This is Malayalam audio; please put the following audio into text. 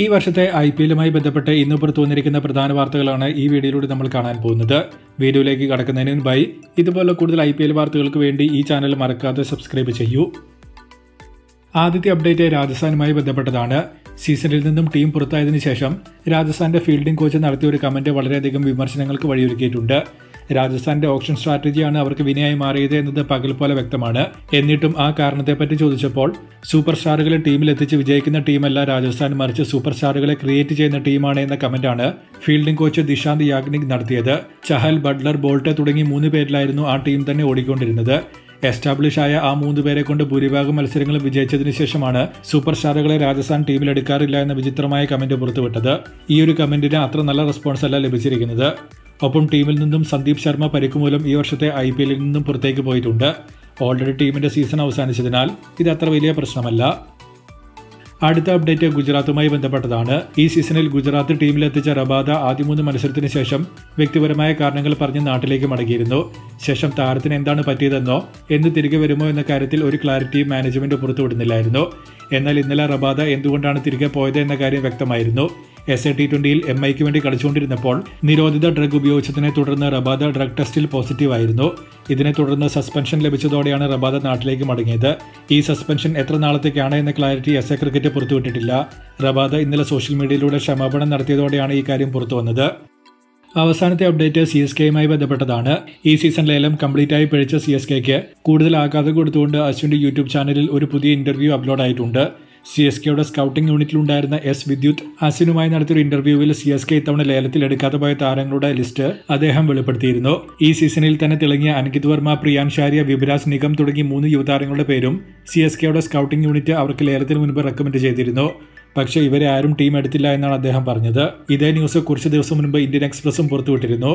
ഈ വർഷത്തെ ഐ പി എല്ലുമായി ബന്ധപ്പെട്ട് ഇന്ന് പുറത്തു വന്നിരിക്കുന്ന പ്രധാന വാർത്തകളാണ് ഈ വീഡിയോയിലൂടെ നമ്മൾ കാണാൻ പോകുന്നത്. വീഡിയോയിലേക്ക് കടക്കുന്നതിന് മുൻപായി ഇതുപോലെ കൂടുതൽ ഐ പി എൽ വാർത്തകൾക്ക് വേണ്ടി ഈ ചാനൽ മറക്കാതെ സബ്സ്ക്രൈബ് ചെയ്യൂ. ആദ്യത്തെ അപ്ഡേറ്റ് രാജസ്ഥാനുമായി ബന്ധപ്പെട്ടതാണ്. സീസണിൽ നിന്നും ടീം പുറത്തായതിനു ശേഷം രാജസ്ഥാന്റെ ഫീൽഡിംഗ് കോച്ച് നടത്തിയ ഒരു കമന്റ് വളരെയധികം വിമർശനങ്ങൾക്ക് വഴിയൊരുക്കിയിട്ടുണ്ട്. രാജസ്ഥാന്റെ ഓപ്ഷൻ സ്ട്രാറ്റജിയാണ് അവർക്ക് വിനയായി മാറിയത് എന്നത് പകൽ പോലെ വ്യക്തമാണ്. എന്നിട്ടും ആ കാരണത്തെപ്പറ്റി ചോദിച്ചപ്പോൾ സൂപ്പർ സ്റ്റാറുകളെ ടീമിൽ എത്തിച്ച് വിജയിക്കുന്ന ടീമല്ല രാജസ്ഥാൻ മറിച്ച് സൂപ്പർ സ്റ്റാറുകളെ ക്രിയേറ്റ് ചെയ്യുന്ന ടീമാണ് എന്ന കമന്റാണ് ഫീൽഡിംഗ് കോച്ച് ദിശാന്ത് യാഗ്നിക് നടത്തിയത്. ചഹൽ ബട്ട്ലർ ബോൾട്ട് തുടങ്ങി മൂന്ന് പേരിലായിരുന്നു ആ ടീം തന്നെ ഓടിക്കൊണ്ടിരുന്നത്. എസ്റ്റാബ്ലിഷ് ആയ ആ മൂന്ന് പേരെ കൊണ്ട് ഭൂരിഭാഗം മത്സരങ്ങളും വിജയിച്ചതിന് ശേഷമാണ് സൂപ്പർ സ്റ്റാറുകളെ രാജസ്ഥാൻ ടീമിലെടുക്കാറില്ല എന്ന വിചിത്രമായ കമന്റ് പുറത്തുവിട്ടത്. ഈ ഒരു കമന്റിന് അത്ര നല്ല റെസ്പോൺസ് അല്ല ലഭിച്ചിരിക്കുന്നത്. ഒപ്പം ടീമിൽ നിന്നും സന്ദീപ് ശർമ്മ പരിക്ക് മൂലം ഈ വർഷത്തെ ഐ പി എല്ലിൽ നിന്നും പുറത്തേക്ക് പോയിട്ടുണ്ട്. ഓൾറെഡി ടീമിന്റെ സീസൺ അവസാനിച്ചതിനാൽ ഇത് അത്ര വലിയ പ്രശ്നമല്ല. അടുത്ത അപ്ഡേറ്റ് ഗുജറാത്തുമായി ബന്ധപ്പെട്ടതാണ്. ഈ സീസണിൽ ഗുജറാത്ത് ടീമിലെത്തിച്ച റബാദ ആദ്യ മൂന്ന് മത്സരത്തിന് ശേഷം വ്യക്തിപരമായ കാരണങ്ങൾ പറഞ്ഞ് നാട്ടിലേക്ക് മടങ്ങിയിരുന്നു. ശേഷം താരത്തിന് എന്താണ് പറ്റിയതെന്നോ എന്ന് തിരികെ വരുമോ എന്ന കാര്യത്തിൽ ഒരു ക്ലാരിറ്റി മാനേജ്മെന്റ് പുറത്തുവിടുന്നില്ലായിരുന്നു. എന്നാൽ ഇന്നലെ റബാദ എന്തുകൊണ്ടാണ് തിരികെ പോയത് എന്ന കാര്യം വ്യക്തമായിരുന്നു. എസ് എ ടി ട്വന്റിയിൽ എം ഐക്ക് വേണ്ടി കളിച്ചുകൊണ്ടിരുന്നപ്പോൾ നിരോധിത ഡ്രഗ് ഉപയോഗിച്ചതിനെ തുടർന്ന് റബാദ ഡ്രഗ് ടെസ്റ്റിൽ പോസിറ്റീവ് ആയിരുന്നു. ഇതിനെ തുടർന്ന് സസ്പെൻഷൻ ലഭിച്ചതോടെയാണ് റബാദ നാട്ടിലേക്ക് മടങ്ങിയത്. ഈ സസ്പെൻഷൻ എത്ര നാളത്തേക്കാണ് എന്ന ക്ലാരിറ്റി എസ് എ ക്രിക്കറ്റ് പുറത്തുവിട്ടിട്ടില്ല. റബാദ ഇന്നലെ സോഷ്യൽ മീഡിയയിലൂടെ ക്ഷമാപണം നടത്തിയതോടെയാണ് ഈ കാര്യം പുറത്തുവന്നത്. അവസാനത്തെ അപ്ഡേറ്റ് സി എസ് കെയുമായി ബന്ധപ്പെട്ടതാണ്. ഈ സീസൺ ലേലം കംപ്ലീറ്റ് ആയി പിഴച്ച സി എസ് കെക്ക് കൂടുതൽ ആഘാതം കൊടുത്തുകൊണ്ട് അശ്വിന്റെ യൂട്യൂബ് ചാനലിൽ ഒരു പുതിയ ഇന്റർവ്യൂ അപ്ലോഡ് ആയിട്ടുണ്ട്. സി എസ് കെയുടെ സ്കൗട്ടിംഗ് യൂണിറ്റിലുണ്ടായിരുന്ന എസ് വിദ്യുത് അസിനുമായി നടത്തിയ ഇന്റർവ്യൂവിൽ സി എസ് കെ ഇത്തവണ ലേലത്തിൽ എടുക്കാതെ പോയ താരങ്ങളുടെ ലിസ്റ്റ് അദ്ദേഹം വെളിപ്പെടുത്തിയിരുന്നു. ഈ സീസണിൽ തന്നെ തിളങ്ങിയ അൻകിത് വർമ്മ പ്രിയാൻ ഷാരിയ നിഗം തുടങ്ങി മൂന്ന് യുവതാരങ്ങളുടെ പേരും സി എസ് കെയുടെ സ്കൗട്ടിംഗ് യൂണിറ്റ് അവർക്ക് ലേലത്തിന് മുൻപ് റെക്കമെൻഡ് ചെയ്തിരുന്നു. പക്ഷേ ഇവരെ ആരും ടീം എടുത്തില്ല എന്നാണ് അദ്ദേഹം പറഞ്ഞത്. ഇതേ ന്യൂസ് കുറച്ച് ദിവസം മുൻപ് ഇന്ത്യൻ എക്സ്പ്രസും പുറത്തുവിട്ടിരുന്നു.